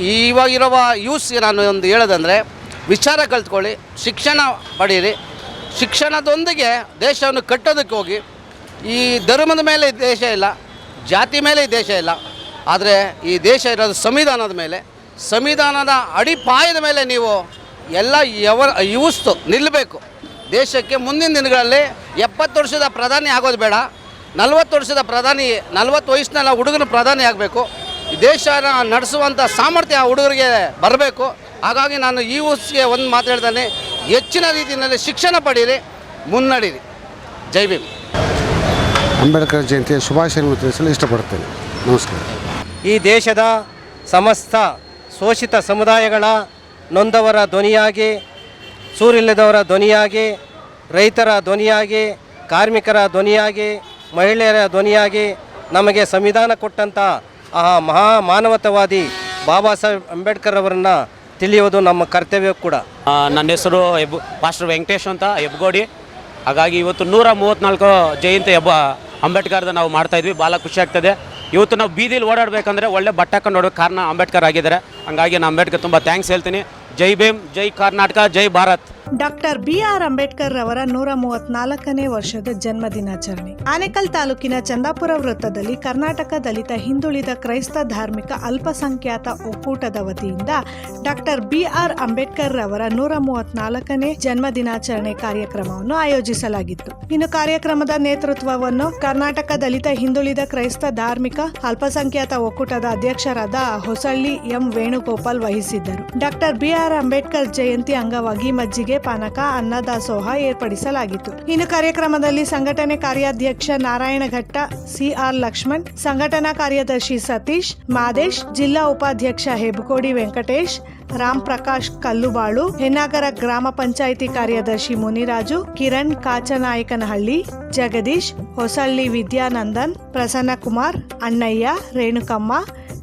ಇವಾಗಿರುವ use ನಾನು ಒಂದು ಹೇಳೋದಂದರೆ, ವಿಚಾರ ಕಲ್ತ್ಕೊಳ್ಳಿ, ಶಿಕ್ಷಣ ಪಡೀರಿ. ಶಿಕ್ಷಣದೊಂದಿಗೆ ದೇಶವನ್ನು ಕಟ್ಟೋದಕ್ಕೆ ಹೋಗಿ, ಈ ಧರ್ಮದ ಮೇಲೆ ದೇಶ ಇಲ್ಲ, ಜಾತಿ ಮೇಲೆ ದೇಶ ಇಲ್ಲ, ಆದರೆ ಈ ದೇಶ ಇರೋದು ಸಂವಿಧಾನದ ಮೇಲೆ. ಸಂವಿಧಾನದ ಅಡಿಪಾಯದ ಮೇಲೆ ನೀವು ಎಲ್ಲ ಯವ ಯೂಸ್ತು ನಿಲ್ಲಬೇಕು ದೇಶಕ್ಕೆ ಮುಂದಿನ ದಿನಗಳಲ್ಲಿ ಎಪ್ಪತ್ತು ವರ್ಷದ ಪ್ರಧಾನಿ ಆಗೋದು ಬೇಡ, ನಲ್ವತ್ತು ವರ್ಷದ ಪ್ರಧಾನಿ, ನಲ್ವತ್ತು ವಯಸ್ಸಿನೆಲ್ಲ ಹುಡುಗನ ಪ್ರಧಾನಿ ಆಗಬೇಕು. ದೇಶನ ನಡೆಸುವಂಥ ಸಾಮರ್ಥ್ಯ ಆ ಹುಡುಗರಿಗೆ ಬರಬೇಕು. ಹಾಗಾಗಿ ನಾನು ಈ ಊಸ್ಗೆ ಒಂದು ಮಾತು ಹೇಳ್ತಾನೆ. ಹೆಚ್ಚಿನ ರೀತಿಯಲ್ಲಿ ಶಿಕ್ಷಣ ಪಡೀರಿ ಮುನ್ನಡೀರಿ. ಜೈ ಭೀಮ್. ಅಂಬೇಡ್ಕರ್ ಜಯಂತಿಯ ಶುಭಾಶಯವನ್ನು ತಿಳಿಸಲು ಇಷ್ಟಪಡ್ತೇನೆ ನಮಸ್ಕಾರ. ಈ ದೇಶದ ಸಮಸ್ತ ಶೋಷಿತ ಸಮುದಾಯಗಳ ನೊಂದವರ ಧ್ವನಿಯಾಗಿ ಸೂರಿಲ್ಲದವರ ಧ್ವನಿಯಾಗಿ ರೈತರ ಧ್ವನಿಯಾಗಿ ಕಾರ್ಮಿಕರ ಧ್ವನಿಯಾಗಿ ಮಹಿಳೆಯರ ಧ್ವನಿಯಾಗಿ ನಮಗೆ ಸಂವಿಧಾನ ಕೊಟ್ಟಂಥ ಆ ಮಹಾ ಮಾನವತಾವಾದಿ ಬಾಬಾ ಸಾಹೇಬ್ ಅಂಬೇಡ್ಕರ್ ಅವರನ್ನು ತಿಳಿಯುವುದು ನಮ್ಮ ಕರ್ತವ್ಯ ಕೂಡ. ನನ್ನ ಹೆಸರು ಹೆಬ್ ಮಾಸ್ಟರ್ ವೆಂಕಟೇಶ್ ಅಂತ ಹೆಬ್ಗೋಡಿ ಹಾಗಾಗಿ ಇವತ್ತು ನೂರ ಮೂವತ್ತ್ನಾಲ್ಕು ಜಯಂತಿ ಹಬ್ಬ ಅಂಬೇಡ್ಕರ್ದ ನಾವು ಮಾಡ್ತಾ ಇದ್ವಿ. ಭಾಳ ಖುಷಿ ಆಗ್ತದೆ. ಇವತ್ತು ನಾವು ಬೀದಿಲಿ ಓಡಾಡಬೇಕಂದ್ರೆ ಒಳ್ಳೆ ಬಟ್ಟೆ ಹಾಕೊಂಡು ನೋಡೋಕೆ ಕಾರಣ ಅಂಬೇಡ್ಕರ್ ಆಗಿದ್ದಾರೆ. ಹಂಗಾಗಿ ನಾನು ಅಂಬೇಡ್ಕರ್ ತುಂಬ ಥ್ಯಾಂಕ್ಸ್ ಹೇಳ್ತೀನಿ. ಜೈ ಭೀಮ್, ಜೈ ಕರ್ನಾಟಕ, ಜೈ Bharat. Doctor B R Ambedkar ರವರ ನೂರ ಮೂವತ್ನಾಲ್ಕನೇ ವರ್ಷದ ಜನ್ಮ ದಿನಾಚರಣೆ ಆನೇಕಲ್ ತಾಲೂಕಿನ ಚಂದಾಪುರ ವೃತ್ತದಲ್ಲಿ ಕರ್ನಾಟಕ ದಲಿತ ಹಿಂದುಳಿದ ಕ್ರೈಸ್ತ ಧಾರ್ಮಿಕ ಅಲ್ಪಸಂಖ್ಯಾತ ಒಕ್ಕೂಟದ ವತಿಯಿಂದ ಡಾಕ್ಟರ್ ಬಿ ಆರ್ ಅಂಬೇಡ್ಕರ್ ರವರ ನೂರ ಮೂವತ್ನಾಲ್ಕನೇ ಜನ್ಮ ದಿನಾಚರಣೆ ಕಾರ್ಯಕ್ರಮವನ್ನು ಆಯೋಜಿಸಲಾಗಿತ್ತು. ಇನ್ನು ಕಾರ್ಯಕ್ರಮದ ನೇತೃತ್ವವನ್ನು ಕರ್ನಾಟಕ ದಲಿತ ಹಿಂದುಳಿದ ಕ್ರೈಸ್ತ ಧಾರ್ಮಿಕ ಅಲ್ಪಸಂಖ್ಯಾತ ಒಕ್ಕೂಟದ ಅಧ್ಯಕ್ಷರಾದ ಹೊಸಳ್ಳಿ ಎಂ ವೇಣುಗೋಪಾಲ್ ವಹಿಸಿದ್ದರು. Doctor B R Ambedkar Jayanti ಅಂಗವಾಗಿ ಮಜ್ಜಿಗೆ ಪಾನಕ ಅನ್ನದಾಸೋಹ ಏರ್ಪಡಿಸಲಾಗಿತ್ತು. ಇನ್ನು ಕಾರ್ಯಕ್ರಮದಲ್ಲಿ ಸಂಘಟನೆ ಕಾರ್ಯಾಧ್ಯಕ್ಷ ನಾರಾಯಣ ಘಟ್ಟ, ಸಿಆರ್ ಲಕ್ಷ್ಮಣ್, ಸಂಘಟನಾ ಕಾರ್ಯದರ್ಶಿ ಸತೀಶ್, ಮಾದೇಶ್, ಜಿಲ್ಲಾ ಉಪಾಧ್ಯಕ್ಷ ಹೆಬ್ಕೋಡಿ ವೆಂಕಟೇಶ್, ರಾಮ್ ಪ್ರಕಾಶ್ ಕಲ್ಲುಬಾಳು ಹೆನ್ನಾಗರ ಗ್ರಾಮ ಪಂಚಾಯಿತಿ ಕಾರ್ಯದರ್ಶಿ ಮುನಿರಾಜು, ಕಿರಣ್ ಕಾಚನಾಯಕನಹಳ್ಳಿ, ಜಗದೀಶ್, ಹೊಸಳ್ಳಿ ವಿದ್ಯಾನಂದನ್, ಪ್ರಸನ್ನ ಕುಮಾರ್, ಅಣ್ಣಯ್ಯ, ರೇಣುಕಮ್ಮ,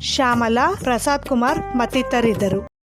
ಶ್ಯಾಮಲಾ, ಪ್ರಸಾದ್ ಕುಮಾರ್ ಮತ್ತಿತರಿದ್ದರು.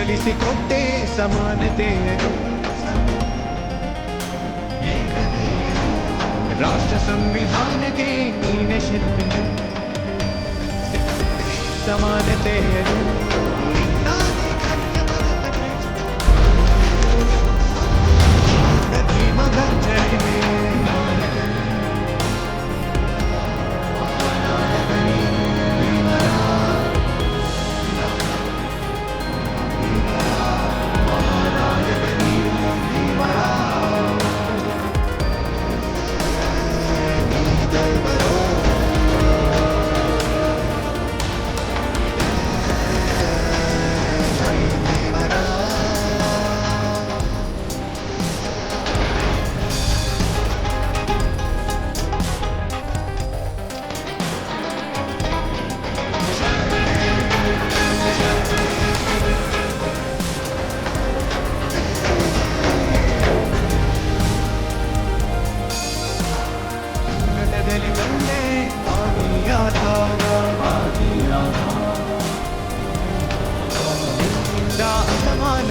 ನೀನೆ ಕಲಿಸಿಕೊಟ್ಟೆ ಸಮಾನತೆಯನ್ನು ರಾಷ್ಟ್ರ ಸಂವಿಧಾನಕ್ಕೆ ನೀನೆ ಶಿಲ್ಪಿಯು ಸಮಾನತೆಯನ್ನು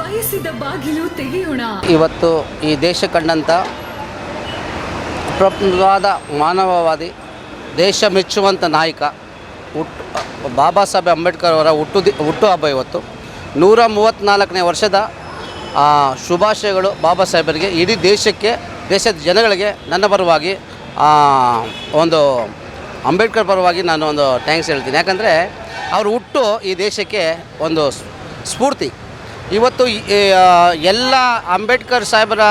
ಬಯಸಿದ ಬಾಗಿಲು ತೆಗೆಯೋಣ. ಇವತ್ತು ಈ ದೇಶ ಪ್ರಪ್ರವಾದ ಮಾನವವಾದಿ, ದೇಶ ಮೆಚ್ಚುವಂಥ ನಾಯಕ ಹುಟ್ಟು ಬಾಬಾ ಸಾಹೇಬ್ ಅಂಬೇಡ್ಕರ್ ಅವರ ಹುಟ್ಟು ಹಬ್ಬ ಇವತ್ತು. ನೂರ ಮೂವತ್ತ್ನಾಲ್ಕನೇ ವರ್ಷದ ಶುಭಾಶಯಗಳು ಬಾಬಾ ಸಾಹೇಬರಿಗೆ. ಇಡೀ ದೇಶಕ್ಕೆ, ದೇಶದ ಜನಗಳಿಗೆ ನನ್ನ ಪರವಾಗಿ ಒಂದು ಅಂಬೇಡ್ಕರ್ ಪರವಾಗಿ ನಾನು ಒಂದು ಥ್ಯಾಂಕ್ಸ್ ಹೇಳ್ತೀನಿ. ಯಾಕಂದರೆ, ಅವರು ಹುಟ್ಟು ಈ ದೇಶಕ್ಕೆ ಒಂದು ಸ್ಫೂರ್ತಿ. ಇವತ್ತು ಎಲ್ಲ ಅಂಬೇಡ್ಕರ್ ಸಾಹೇಬರ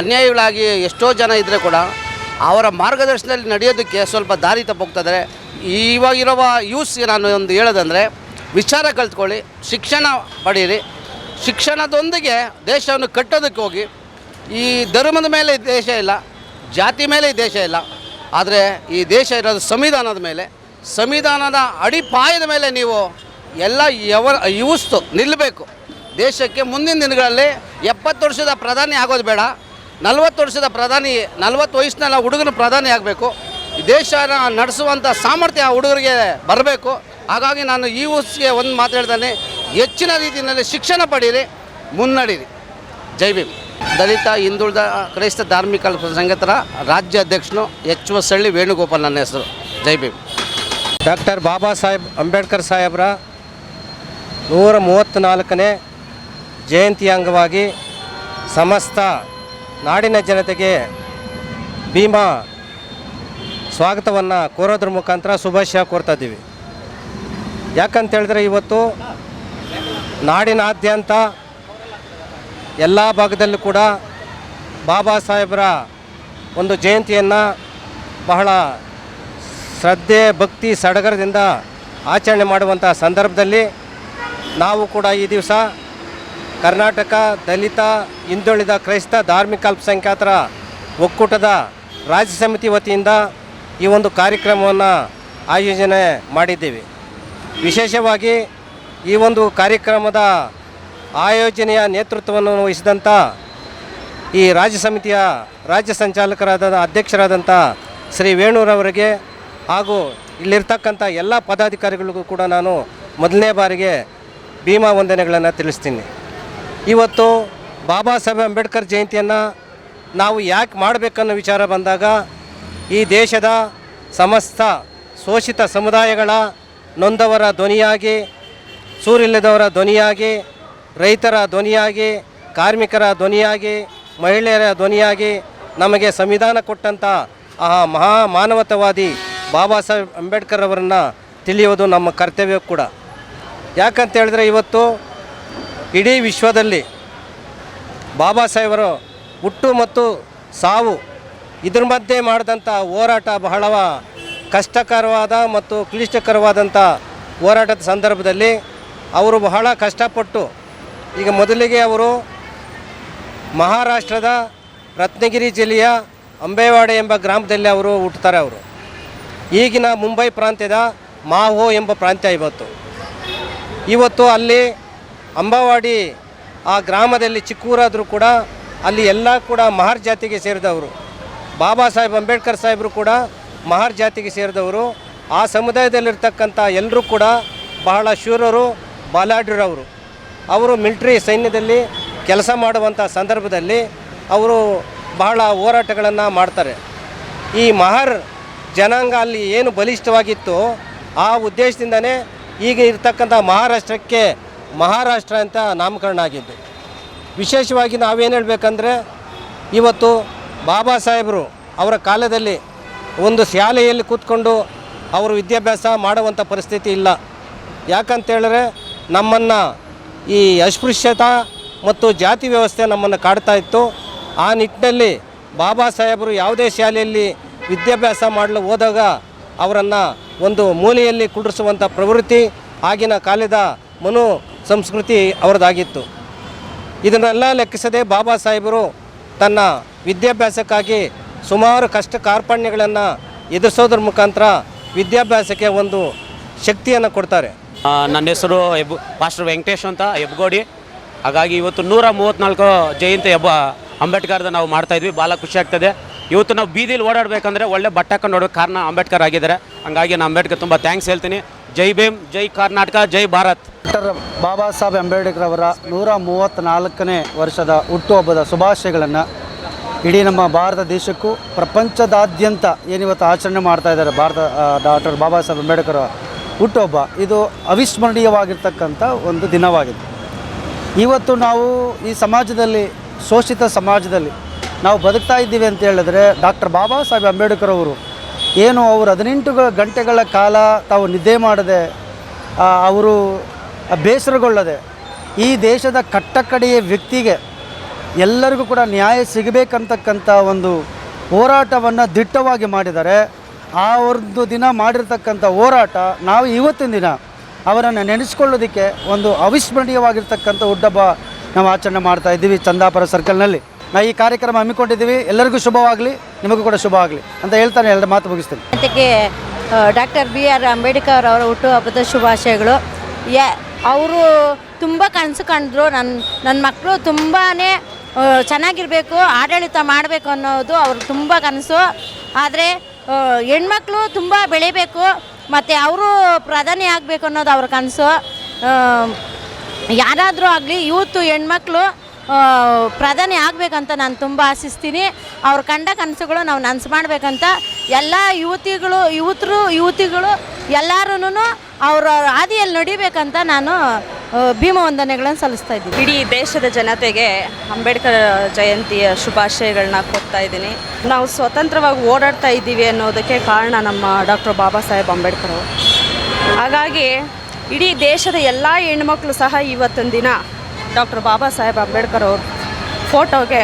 ಅನ್ಯಾಯಗಳಾಗಿ ಎಷ್ಟೋ ಜನ ಇದ್ದರೆ ಕೂಡ ಅವರ ಮಾರ್ಗದರ್ಶನದಲ್ಲಿ ನಡೆಯೋದಕ್ಕೆ ಸ್ವಲ್ಪ ದಾರಿ ತಪ್ಪೋಗ್ತದೆ ಇವಾಗಿರುವ ಯೂಸ್ ನಾನು ಒಂದು ಹೇಳೋದಂದರೆ, ವಿಚಾರ ಕಲ್ತ್ಕೊಳ್ಳಿ, ಶಿಕ್ಷಣ ಪಡೀರಿ. ಶಿಕ್ಷಣದೊಂದಿಗೆ ದೇಶವನ್ನು ಕಟ್ಟೋದಕ್ಕೆ ಹೋಗಿ, ಈ ಧರ್ಮದ ಮೇಲೆ ದೇಶ ಇಲ್ಲ, ಜಾತಿ ಮೇಲೆ ದೇಶ ಇಲ್ಲ, ಆದರೆ ಈ ದೇಶ ಇರೋದು ಸಂವಿಧಾನದ ಮೇಲೆ. ಸಂವಿಧಾನದ ಅಡಿಪಾಯದ ಮೇಲೆ ನೀವು ಎಲ್ಲ ಯವ ಯುವಸ್ತು ನಿಲ್ಲಬೇಕು ದೇಶಕ್ಕೆ ಮುಂದಿನ ದಿನಗಳಲ್ಲಿ ಎಪ್ಪತ್ತು ವರ್ಷದ ಪ್ರಧಾನಿ ಆಗೋದು ಬೇಡ. ನಲವತ್ತು ವರ್ಷದ ಪ್ರಧಾನಿ, ನಲವತ್ತು ವಯಸ್ಸಿನಲ್ಲಿ ಹುಡುಗನ ಪ್ರಧಾನಿ ಆಗಬೇಕು. ದೇಶನ ನಡೆಸುವಂಥ ಸಾಮರ್ಥ್ಯ ಆ ಹುಡುಗರಿಗೆ ಬರಬೇಕು. ಹಾಗಾಗಿ ನಾನು ಈ ಊಸ್ಗೆ ಒಂದು ಮಾತು ಹೆಚ್ಚಿನ ರೀತಿಯಲ್ಲಿ ಶಿಕ್ಷಣ ಪಡೀರಿ, ಮುನ್ನಡೀರಿ. ಜೈ ಭೀಮ್. ದಲಿತ, ಹಿಂದುಳಿದ, ಕ್ರೈಸ್ತ ಧಾರ್ಮಿಕ ಸಂಘತರ ರಾಜ್ಯ ಅಧ್ಯಕ್ಷನು ಎಚ್ ವಸಳ್ಳಿ ವೇಣುಗೋಪಾಲ್ ನನ್ನ ಹೆಸರು. ಜೈ ಭೀಮ್. ಡಾಕ್ಟರ್ ಬಾಬಾ ಸಾಹೇಬ್ ಅಂಬೇಡ್ಕರ್ ಸಾಹೇಬರ ನೂರ ಮೂವತ್ತ್ನಾಲ್ಕನೇ ಜಯಂತಿ ಅಂಗವಾಗಿ ಸಮಸ್ತ ನಾಡಿನ ಜನತೆಗೆ ಭೀಮಾ ಸ್ವಾಗತವನ್ನು ಕೋರೋದ್ರ ಮುಖಾಂತರ ಶುಭಾಶಯ ಕೋರ್ತಾ ಇದ್ದೀವಿ. ಯಾಕಂತ ಹೇಳಿದ್ರೆ ಇವತ್ತು ನಾಡಿನಾದ್ಯಂತ ಎಲ್ಲ ಭಾಗದಲ್ಲೂ ಕೂಡ ಬಾಬಾ ಸಾಹೇಬರ ಒಂದು ಜಯಂತಿಯನ್ನು ಬಹಳ ಶ್ರದ್ಧೆ, ಭಕ್ತಿ, ಸಡಗರದಿಂದ ಆಚರಣೆ ಮಾಡುವಂಥ ಸಂದರ್ಭದಲ್ಲಿ ನಾವು ಕೂಡ ಈ ದಿವಸ ಕರ್ನಾಟಕ ದಲಿತ, ಹಿಂದುಳಿದ ಕ್ರೈಸ್ತ ಧಾರ್ಮಿಕ ಅಲ್ಪಸಂಖ್ಯಾತರ ಒಕ್ಕೂಟದ ರಾಜ್ಯ ಸಮಿತಿ ವತಿಯಿಂದ ಈ ಒಂದು ಕಾರ್ಯಕ್ರಮವನ್ನು ಆಯೋಜನೆ ಮಾಡಿದ್ದೇವೆ. ವಿಶೇಷವಾಗಿ ಈ ಒಂದು ಕಾರ್ಯಕ್ರಮದ ಆಯೋಜನೆಯ ನೇತೃತ್ವವನ್ನು ವಹಿಸಿದಂಥ ಈ ರಾಜ್ಯ ಸಮಿತಿಯ ರಾಜ್ಯ ಸಂಚಾಲಕರಾದ ಅಧ್ಯಕ್ಷರಾದಂಥ ಶ್ರೀ ವೇಣೂರವರಿಗೆ ಹಾಗೂ ಇಲ್ಲಿರ್ತಕ್ಕಂಥ ಎಲ್ಲ ಪದಾಧಿಕಾರಿಗಳಿಗೂ ಕೂಡ ನಾನು ಮೊದಲನೇ ಬಾರಿಗೆ ಭೀಮಾ ವಂದನೆಗಳನ್ನು ತಿಳಿಸ್ತೀನಿ. ಇವತ್ತು ಬಾಬಾ ಸಾಹೇಬ್ ಅಂಬೇಡ್ಕರ್ ಜಯಂತಿಯನ್ನು ನಾವು ಯಾಕೆ ಮಾಡಬೇಕನ್ನೋ ವಿಚಾರ ಬಂದಾಗ ಈ ದೇಶದ ಸಮಸ್ತ ಶೋಷಿತ ಸಮುದಾಯಗಳ ನೊಂದವರ ಧ್ವನಿಯಾಗಿ, ಸೂರಿಲ್ಲದವರ ಧ್ವನಿಯಾಗಿ, ರೈತರ ಧ್ವನಿಯಾಗಿ, ಕಾರ್ಮಿಕರ ಧ್ವನಿಯಾಗಿ, ಮಹಿಳೆಯರ ಧ್ವನಿಯಾಗಿ ನಮಗೆ ಸಂವಿಧಾನ ಕೊಟ್ಟಂಥ ಆ ಮಹಾ ಮಾನವತಾವಾದಿ ಬಾಬಾ ಸಾಹೇಬ್ ಅಂಬೇಡ್ಕರ್ ಅವರನ್ನು ತಿಳಿಯೋದು ನಮ್ಮ ಕರ್ತವ್ಯ ಕೂಡ. ಯಾಕಂತ ಹೇಳಿದ್ರೆ ಇವತ್ತು ಇಡೀ ವಿಶ್ವದಲ್ಲಿ ಬಾಬಾ ಸಾಹೇಬರು ಹುಟ್ಟು ಮತ್ತು ಸಾವು ಇದ್ರ ಮಧ್ಯೆ ಮಾಡಿದಂಥ ಹೋರಾಟ ಬಹಳ ಕಷ್ಟಕರವಾದ ಮತ್ತು ಕ್ಲಿಷ್ಟಕರವಾದಂಥ ಹೋರಾಟದ ಸಂದರ್ಭದಲ್ಲಿ ಅವರು ಬಹಳ ಕಷ್ಟಪಟ್ಟು ಈಗ ಮೊದಲಿಗೆ ಅವರು ಮಹಾರಾಷ್ಟ್ರದ ರತ್ನಗಿರಿ ಜಿಲ್ಲೆಯ ಅಂಬೇವಾಡೆ ಎಂಬ ಗ್ರಾಮದಲ್ಲಿ ಅವರು ಹುಟ್ಟುತ್ತಾರೆ ಅವರು. ಈಗಿನ ಮುಂಬೈ ಪ್ರಾಂತ್ಯದ ಮಾಹೋ ಎಂಬ ಪ್ರಾಂತ್ಯ ಇವತ್ತು. ಇವತ್ತು ಅಲ್ಲಿ ಅಂಬಾವಾಡಿ, ಆ ಗ್ರಾಮದಲ್ಲಿ ಚಿಕ್ಕೂರಾದರೂ ಕೂಡ ಅಲ್ಲಿ ಎಲ್ಲ ಕೂಡ ಮಹಾರ್ ಜಾತಿಗೆ ಸೇರಿದವರು. ಬಾಬಾ ಸಾಹೇಬ್ ಅಂಬೇಡ್ಕರ್ ಸಾಹೇಬರು ಕೂಡ ಮಹಾರ್ ಜಾತಿಗೆ ಸೇರಿದವರು. ಆ ಸಮುದಾಯದಲ್ಲಿರ್ತಕ್ಕಂಥ ಎಲ್ಲರೂ ಕೂಡ ಬಹಳ ಶೂರರು, ಬಾಲಾಢ್ಯರವರು. ಅವರು ಮಿಲ್ಟ್ರಿ ಸೈನ್ಯದಲ್ಲಿ ಕೆಲಸ ಮಾಡುವಂಥ ಸಂದರ್ಭದಲ್ಲಿ ಅವರು ಬಹಳ ಹೋರಾಟಗಳನ್ನು ಮಾಡ್ತಾರೆ. ಈ ಮಹರ್ ಜನಾಂಗ ಅಲ್ಲಿ ಏನು ಬಲಿಷ್ಠವಾಗಿತ್ತು ಆ ಉದ್ದೇಶದಿಂದನೇ ಈಗ ಇರ್ತಕ್ಕಂಥ ಮಹಾರಾಷ್ಟ್ರಕ್ಕೆ ಮಹಾರಾಷ್ಟ್ರ ಅಂತ ನಾಮಕರಣ ಆಗಿದ್ದು. ವಿಶೇಷವಾಗಿ ನಾವೇನು ಹೇಳಬೇಕಂದ್ರೆ, ಇವತ್ತು ಬಾಬಾ ಸಾಹೇಬರು ಅವರ ಕಾಲದಲ್ಲಿ ಒಂದು ಶಾಲೆಯಲ್ಲಿ ಕೂತ್ಕೊಂಡು ಅವರು ವಿದ್ಯಾಭ್ಯಾಸ ಮಾಡುವಂಥ ಪರಿಸ್ಥಿತಿ ಇಲ್ಲ. ಯಾಕಂತೇಳಿದ್ರೆ, ನಮ್ಮನ್ನು ಈ ಅಸ್ಪೃಶ್ಯತಾ ಮತ್ತು ಜಾತಿ ವ್ಯವಸ್ಥೆ ನಮ್ಮನ್ನು ಕಾಡ್ತಾ ಇತ್ತು. ಆ ನಿಟ್ಟಿನಲ್ಲಿ ಬಾಬಾ ಸಾಹೇಬರು ಯಾವುದೇ ಶಾಲೆಯಲ್ಲಿ ವಿದ್ಯಾಭ್ಯಾಸ ಮಾಡಲು ಹೋದಾಗ ಅವರನ್ನು ಒಂದು ಮೂಲೆಯಲ್ಲಿ ಕುಡಿಸುವಂಥ ಪ್ರವೃತ್ತಿ ಆಗಿನ ಕಾಲದ ಮನು ಸಂಸ್ಕೃತಿ ಅವರದಾಗಿತ್ತು. ಇದನ್ನೆಲ್ಲ ಲೆಕ್ಕಿಸದೆ ಬಾಬಾ ಸಾಹೇಬರು ತನ್ನ ವಿದ್ಯಾಭ್ಯಾಸಕ್ಕಾಗಿ ಸುಮಾರು ಕಷ್ಟ ಕಾರ್ಪಣ್ಯಗಳನ್ನು ಎದುರಿಸೋದ್ರ ಮುಖಾಂತರ ವಿದ್ಯಾಭ್ಯಾಸಕ್ಕೆ ಒಂದು ಶಕ್ತಿಯನ್ನು ಕೊಡ್ತಾರೆ. ನನ್ನ ಹೆಸರು ಹೆಬ್ ಪಾಸ್ಟರ್ ವೆಂಕಟೇಶ್ ಅಂತ, ಹೆಬ್ಗೋಡಿ. ಹಾಗಾಗಿ ಇವತ್ತು ನೂರ ಮೂವತ್ತ್ನಾಲ್ಕು ಜಯಂತಿ ಹಬ್ಬ ಅಂಬೇಡ್ಕರ್ದ ನಾವು ಮಾಡ್ತಾಯಿದ್ವಿ ಭಾಳ ಖುಷಿ ಆಗ್ತದೆ. ಇವತ್ತು ನಾವು ಬೀದಿಲಿ ಓಡಾಡಬೇಕಂದ್ರೆ ಒಳ್ಳೆ ಬಟ್ಟೆ ಹಾಕೊಂಡು ಕಾರಣ ಅಂಬೇಡ್ಕರ್ ಆಗಿದ್ದಾರೆ. ಹಂಗಾಗಿ ನಾನು ಅಂಬೇಡ್ಕರ್ ತುಂಬ ಥ್ಯಾಂಕ್ಸ್ ಹೇಳ್ತೀನಿ. ಜೈ ಭೀಮ್, ಜೈ ಕರ್ನಾಟಕ, ಜೈ ಭಾರತ್. ಡಾಕ್ಟರ್ ಬಾಬಾ ಸಾಹೇಬ್ ಅಂಬೇಡ್ಕರ್ ಅವರ ನೂರ ಮೂವತ್ತ್ನಾಲ್ಕನೇ ವರ್ಷದ ಹುಟ್ಟುಹಬ್ಬದ ಶುಭಾಶಯಗಳನ್ನು ಇಡೀ ನಮ್ಮ ಭಾರತ ದೇಶಕ್ಕೂ, ಪ್ರಪಂಚದಾದ್ಯಂತ ಏನಿವತ್ತು ಆಚರಣೆ ಮಾಡ್ತಾ ಇದ್ದಾರೆ ಭಾರತ ಡಾಕ್ಟರ್ ಬಾಬಾ ಸಾಹೇಬ್ ಅಂಬೇಡ್ಕರ್ ಹುಟ್ಟುಹಬ್ಬ. ಇದು ಅವಿಸ್ಮರಣೀಯವಾಗಿರ್ತಕ್ಕಂಥ ಒಂದು ದಿನವಾಗಿದೆ. ಇವತ್ತು ನಾವು ಈ ಸಮಾಜದಲ್ಲಿ, ಶೋಷಿತ ಸಮಾಜದಲ್ಲಿ ನಾವು ಬದುಕ್ತಾ ಇದ್ದೀವಿ ಅಂತ ಹೇಳಿದ್ರೆ ಡಾಕ್ಟರ್ ಬಾಬಾ ಸಾಹೇಬ್ ಅಂಬೇಡ್ಕರ್ ಅವರು ಏನು ಅವರು ಹದಿನೆಂಟು ಗಂಟೆಗಳ ಕಾಲ ತಾವು ನಿದ್ದೆ ಮಾಡದೆ ಅವರು ಬೇಸರಗೊಳ್ಳದೆ ಈ ದೇಶದ ಕಟ್ಟಕಡೆಯ ವ್ಯಕ್ತಿಗೆ ಎಲ್ಲರಿಗೂ ಕೂಡ ನ್ಯಾಯ ಸಿಗಬೇಕಂತಕ್ಕಂಥ ಒಂದು ಹೋರಾಟವನ್ನು ದಿಟ್ಟವಾಗಿ ಮಾಡಿದ್ದಾರೆ. ಆ ಒಂದು ದಿನ ಮಾಡಿರ್ತಕ್ಕಂಥ ಹೋರಾಟ ನಾವು ಇವತ್ತಿನ ದಿನ ಅವರನ್ನು ನೆನೆಸ್ಕೊಳ್ಳೋದಕ್ಕೆ ಒಂದು ಅವಿಸ್ಮರಣೀಯವಾಗಿರ್ತಕ್ಕಂಥ ಹುಡ್ಡಬ್ಬ ನಾವು ಆಚರಣೆ ಮಾಡ್ತಾ ಇದ್ದೀವಿ ಚಂದಾಪುರ ಸರ್ಕಲ್ನಲ್ಲಿ ನಾವು ಈ ಕಾರ್ಯಕ್ರಮ ಹಮ್ಮಿಕೊಂಡಿದ್ದೀವಿ. ಎಲ್ಲರಿಗೂ ಶುಭವಾಗಲಿ. ನಿಮಗೂ ಕೂಡ ಶುಭವಾಗಲಿ ಅಂತ ಹೇಳ್ತಾನೆ ಎಲ್ಲರ ಮಾತು ಮುಗಿಸ್ತೀನಿ. ಜೊತೆಗೆ ಡಾಕ್ಟರ್ ಬಿ ಆರ್ ಅಂಬೇಡ್ಕರ್ ಅವರ ಹುಟ್ಟುಹಬ್ಬದ ಶುಭಾಶಯಗಳು. ಯಾ, ಅವರು ತುಂಬ ಕನಸು ಕಂಡ್ರು. ನನ್ನ ನನ್ನ ಮಕ್ಕಳು ತುಂಬಾ ಚೆನ್ನಾಗಿರಬೇಕು, ಆಡಳಿತ ಮಾಡಬೇಕು ಅನ್ನೋದು ಅವ್ರ ತುಂಬ ಕನಸು. ಆದರೆ ಹೆಣ್ಮಕ್ಳು ತುಂಬ ಬೆಳಿಬೇಕು, ಮತ್ತು ಅವರು ಪ್ರಧಾನಿ ಆಗಬೇಕು ಅನ್ನೋದು ಅವ್ರ ಕನಸು. ಯಾರಾದರೂ ಆಗಲಿ ಯೂತು ಹೆಣ್ಮಕ್ಳು ಪ್ರಧಾನಿ ಆಗಬೇಕಂತ ನಾನು ತುಂಬ ಆಶಿಸ್ತೀನಿ. ಅವ್ರು ಕಂಡ ಕನಸುಗಳು ನಾವು ನನಸು ಮಾಡಬೇಕಂತ ಎಲ್ಲ ಯುವತಿಗಳು ಯುವತರು ಯುವತಿಗಳು ಎಲ್ಲರೂ ಅವರ ಹಾದಿಯಲ್ಲಿ ನಡಿಬೇಕಂತ ನಾನು ಆ, ಭೀಮ ವಂದನೆಗಳನ್ನು ಸಲ್ಲಿಸ್ತಾ ಇದ್ದೀನಿ. ಇಡೀ ದೇಶದ ಜನತೆಗೆ ಅಂಬೇಡ್ಕರ್ ಜಯಂತಿಯ ಶುಭಾಶಯಗಳನ್ನ ಕೊಡ್ತಾ ಇದ್ದೀನಿ. ನಾವು ಸ್ವತಂತ್ರವಾಗಿ ಓಡಾಡ್ತಾ ಇದ್ದೀವಿ ಅನ್ನೋದಕ್ಕೆ ಕಾರಣ ನಮ್ಮ ಡಾಕ್ಟರ್ ಬಾಬಾ ಸಾಹೇಬ್ ಅಂಬೇಡ್ಕರ್ ಹಾಗಾಗಿ ಇಡೀ ದೇಶದ ಎಲ್ಲ ಹೆಣ್ಮಕ್ಳು ಸಹ ಇವತ್ತೊಂದು ದಿನ ಡಾಕ್ಟರ್ ಬಾಬಾ ಸಾಹೇಬ್ ಅಂಬೇಡ್ಕರ್ ಅವ್ರ ಫೋಟೋಗೆ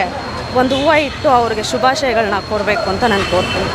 ಒಂದು ಹೂವು ಇಟ್ಟು ಅವ್ರಿಗೆ ಶುಭಾಶಯಗಳನ್ನ ಕೊಡಬೇಕು ಅಂತ ನಾನು ಕೋರ್ತೀನಿ.